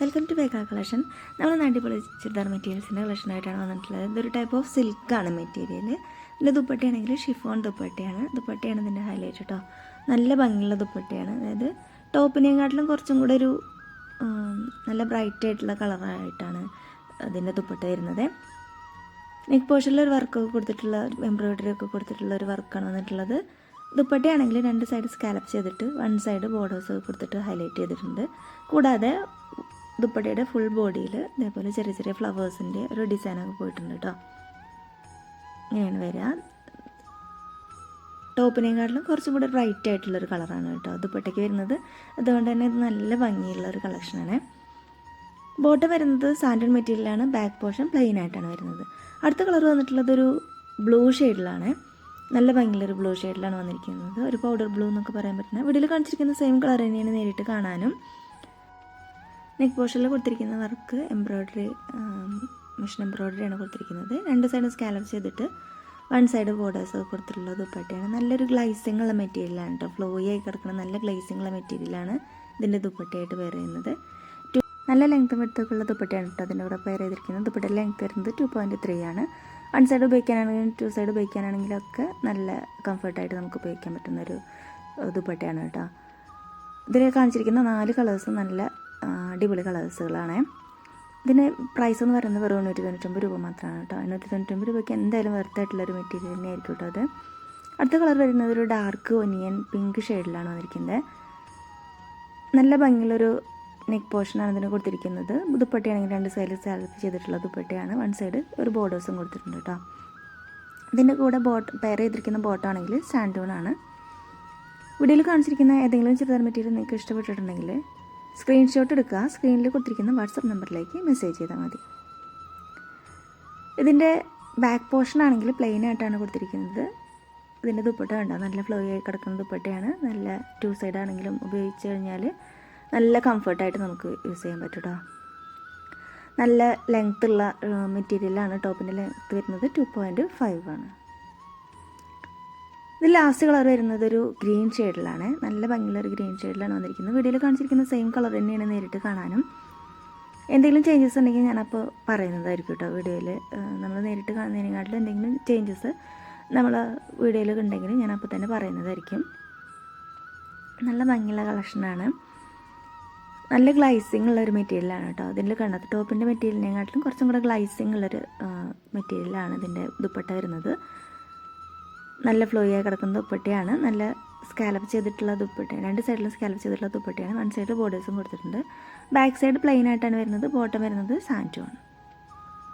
Welcome to ബേക്കാ collection നമ്മൾ അടിപൊളി ചുരിദാർ മെറ്റീരിയൽസിന്റെ കളക്ഷനായിട്ടാണ് വന്നിട്ടുള്ളത്. ഇതൊരു ടൈപ്പ് ഓഫ് സിൽക്കാണ് മെറ്റീരിയൽ ഇതിന്റെ ദുപ്പട്ടയാണെങ്കിൽ ഷിഫോൺ ദുപ്പട്ടയാണ്. ദുപ്പട്ടയാണ് ഇതിന്റെ ഹൈലൈറ്റ് കേട്ടോ നല്ല ഭംഗിയുള്ള ദുപ്പട്ടയാണ്. അതായത് ടോപ്പിനെക്കാട്ടിലും കുറച്ചും കൂടെ ഒരു നല്ല ബ്രൈറ്റ് ആയിട്ടുള്ള കളറായിട്ടാണ് അതിന്റെ ദുപ്പട്ട വരുന്നത്. നെക്ക് പോർഷനിൽ ഒരു വർക്കൊക്കെ കൊടുത്തിട്ടുള്ള എംബ്രോയിഡറി ഒക്കെ കൊടുത്തിട്ടുള്ള ഒരു വർക്കാണ് വന്നിട്ടുള്ളത്. ദുപ്പട്ടയാണെങ്കിൽ രണ്ട് സൈഡ് സ്കാലപ്പ് ചെയ്തിട്ട് വൺ സൈഡ് ബോർഡേഴ്സ് കൊടുത്തിട്ട് ഹൈലൈറ്റ് ചെയ്തിട്ടുണ്ട്. കൂടാതെ ദുപ്പട്ടയുടെ ഫുൾ ബോഡിയിൽ ഇതേപോലെ ചെറിയ ചെറിയ ഫ്ലവേഴ്സിന്റെ ഒരു ഡിസൈനൊക്കെ പോയിട്ടുണ്ട് കേട്ടോ ഇങ്ങനെയാണ് വരിക. ടോപ്പിനേക്കാട്ടിലും കുറച്ചും കൂടെ ബ്രൈറ്റ് ആയിട്ടുള്ളൊരു കളറാണ് കേട്ടോ ദുപ്പട്ടയ്ക്ക് വരുന്നത്. അതുകൊണ്ട് തന്നെ ഇത് നല്ല ഭംഗിയുള്ള ഒരു കളക്ഷനാണ് ബോട്ടം വരുന്നത് സാൻഡൽ മെറ്റീരിയലാണ് ബാക്ക് പോർഷൻ പ്ലെയിൻ ആയിട്ടാണ് വരുന്നത്. അടുത്ത കളർ വന്നിട്ടുള്ളത് ഒരു ബ്ലൂ ഷെയ്ഡിലാണ് നല്ല ഭംഗിയുള്ളൊരു ബ്ലൂ ഷെയ്ഡിലാണ് വന്നിരിക്കുന്നത്. ഒരു പൗഡർ ബ്ലൂ എന്നൊക്കെ പറയാൻ പറ്റുന്ന. വീട്ടിൽ കാണിച്ചിരിക്കുന്ന സെയിം കളർ തന്നെയാണ് നേരിട്ട് കാണാനും. നെക്ക് പോർഷനിൽ കൊടുത്തിരിക്കുന്ന വർക്ക് എംബ്രോയ്ഡറി മെഷീൻ എംബ്രോയ്ഡറിയാണ് കൊടുത്തിരിക്കുന്നത്. രണ്ട് സൈഡും സ്കാലപ്പ് ചെയ്തിട്ട് വൺ സൈഡ് ബോർഡേഴ്സ് കൊടുത്തിട്ടുള്ള ദുപ്പട്ടയാണ്. നല്ലൊരു ഗ്ലൈസിംഗ് ഉള്ള മെറ്റീരിയലാണ് കേട്ടോ ഫ്ലോയി ആയി കിടക്കുന്ന നല്ല ഗ്ലൈസിംഗ് ഉള്ള മെറ്റീരിയലാണ് ഇതിന്റെ ദുപ്പട്ടയായിട്ട് വെയർ ചെയ്യുന്നത്. നല്ല ലെങ്ത്തും വെടുത്തൊക്കെയുള്ള ദുപ്പട്ടയാണ് കേട്ടോ അതിന്റെ കൂടെ പെയർ ചെയ്തിരിക്കുന്നത്. ദുപ്പട്ട ലെങ്ത് വരുന്നത് ടു പോയിന്റ് ത്രീ ആണ്. വൺ സൈഡ് ഉപയോഗിക്കാനാണെങ്കിലും ടു സൈഡ് ഉപയോഗിക്കാനാണെങ്കിലും ഒക്കെ നല്ല കംഫർട്ടായിട്ട് നമുക്ക് ഉപയോഗിക്കാൻ പറ്റുന്ന ഒരു ഏഹ്, ദുപ്പട്ടയാണ് കേട്ടോ ഇതിൽ കാണിച്ചിരിക്കുന്ന നാല് കളേഴ്സ് നല്ല അടിപൊളി കളേഴ്സുകളാണ്. ഇതിന് പ്രൈസ് എന്ന് പറയുന്നത് വെറും എണ്ണൂറ്റി തൊണ്ണൂറ്റൊമ്പത് രൂപ മാത്രമാണ് കേട്ടോ. എണ്ണൂറ്റി തൊണ്ണൂറ്റൊമ്പത് രൂപയ്ക്ക് എന്തായാലും വെറുതായിട്ടുള്ളൊരു മെറ്റീരിയൽ തന്നെയായിരിക്കും കേട്ടോ അത്. അടുത്ത കളർ വരുന്നത് ഒരു ഡാർക്ക് ഒനിയൻ പിങ്ക് ഷെയ്ഡിലാണ് വന്നിരിക്കുന്നത്. നല്ല ഭംഗിയുള്ളൊരു നെക്ക് പോർഷനാണ് ഇതിന് കൊടുത്തിരിക്കുന്നത്. ദുപ്പട്ടയാണെങ്കിൽ രണ്ട് സൈഡിൽ സാലപ്പ് ചെയ്തിട്ടുള്ള ദുപ്പട്ടയാണ്. വൺ സൈഡ് ഒരു ബോർഡേഴ്സും കൊടുത്തിട്ടുണ്ട് കേട്ടോ. ഇതിന്റെ കൂടെ ബോട്ട് പെയർ ചെയ്തിരിക്കുന്ന ബോട്ടാണെങ്കിൽ സാൻഡൂൺ ആണ്. വീഡിയോയിൽ കാണിച്ചിരിക്കുന്ന ഏതെങ്കിലും ചുരിദാർ മെറ്റീരിയൽ നിങ്ങൾക്ക് ഇഷ്ടപ്പെട്ടിട്ടുണ്ടെങ്കിൽ സ്ക്രീൻഷോട്ട് എടുക്കുക. സ്ക്രീനിൽ കൊടുത്തിരിക്കുന്ന വാട്സപ്പ് നമ്പറിലേക്ക് മെസ്സേജ് ചെയ്താൽ മതി. ഇതിന്റെ ബാക്ക് പോർഷൻ ആണെങ്കിൽ പ്ലെയിൻ ആയിട്ടാണ് കൊടുത്തിരിക്കുന്നത്. ഇതിന്റെ ദുപ്പട്ട കണ്ടോ? നല്ല ഫ്ലോ ആയി കിടക്കുന്ന ദുപ്പട്ടയാണ്. നല്ല ടു സൈഡ് ആണെങ്കിലും ഉപയോഗിച്ച് കഴിഞ്ഞാൽ നല്ല കംഫർട്ടായിട്ട് നമുക്ക് യൂസ് ചെയ്യാൻ പറ്റും കേട്ടോ നല്ല ലെങ്ത്തുള്ള മെറ്റീരിയലാണ് ടോപ്പിന്റെ ലെങ്ത്ത് വരുന്നത് ടു പോയിന്റ് ഫൈവ് ആണ്. ഇത് ലാസ്റ്റ് കളർ വരുന്നത് ഒരു ഗ്രീൻ ഷെയ്ഡിലാണ് നല്ല ഭംഗിയുള്ള ഒരു ഗ്രീൻ ഷെയ്ഡിലാണ് വന്നിരിക്കുന്നത്. വീഡിയോയിൽ കാണിച്ചിരിക്കുന്ന സെയിം കളർ തന്നെയാണ് നേരിട്ട് കാണാനും. എന്തെങ്കിലും ചേഞ്ചസ് ഉണ്ടെങ്കിൽ ഞാനപ്പോൾ പറയുന്നതായിരിക്കും കേട്ടോ വീഡിയോയിൽ നമ്മൾ നേരിട്ട് കാണുന്നതിനെക്കാട്ടിലും എന്തെങ്കിലും ചേഞ്ചസ് നമ്മൾ വീഡിയോയിൽ ഉണ്ടെങ്കിൽ ഞാൻ അപ്പോൾ തന്നെ പറയുന്നതായിരിക്കും. നല്ല ഭംഗിയുള്ള കളക്ഷനാണ് നല്ല ഗ്ലൈസിങ് ഉള്ള ഒരു മെറ്റീരിയലാണ് കേട്ടോ ഇതിൽ കണ്ടത് ടോപ്പിന്റെ മെറ്റീരിയലിനെക്കാട്ടിലും കുറച്ചും കൂടെ ഗ്ലൈസിങ് ഉള്ളൊരു മെറ്റീരിയലാണ് ഇതിന്റെ ദുപ്പട്ട വരുന്നത്. നല്ല ഫ്ലോയി ആയി കിടക്കുന്ന ദുപ്പട്ടയാണ്. നല്ല സ്കാലപ്പ് ചെയ്തിട്ടുള്ള ദുപ്പട്ട. രണ്ട് സൈഡിലും സ്കാലപ്പ് ചെയ്തിട്ടുള്ള ദുപ്പട്ടയാണ്. വൺ സൈഡിൽ ബോർഡേഴ്സും കൊടുത്തിട്ടുണ്ട്. ബാക്ക് സൈഡ് പ്ലെയിൻ ആയിട്ടാണ് വരുന്നത്. ബോട്ടം വരുന്നത് സാന്റു ആണ്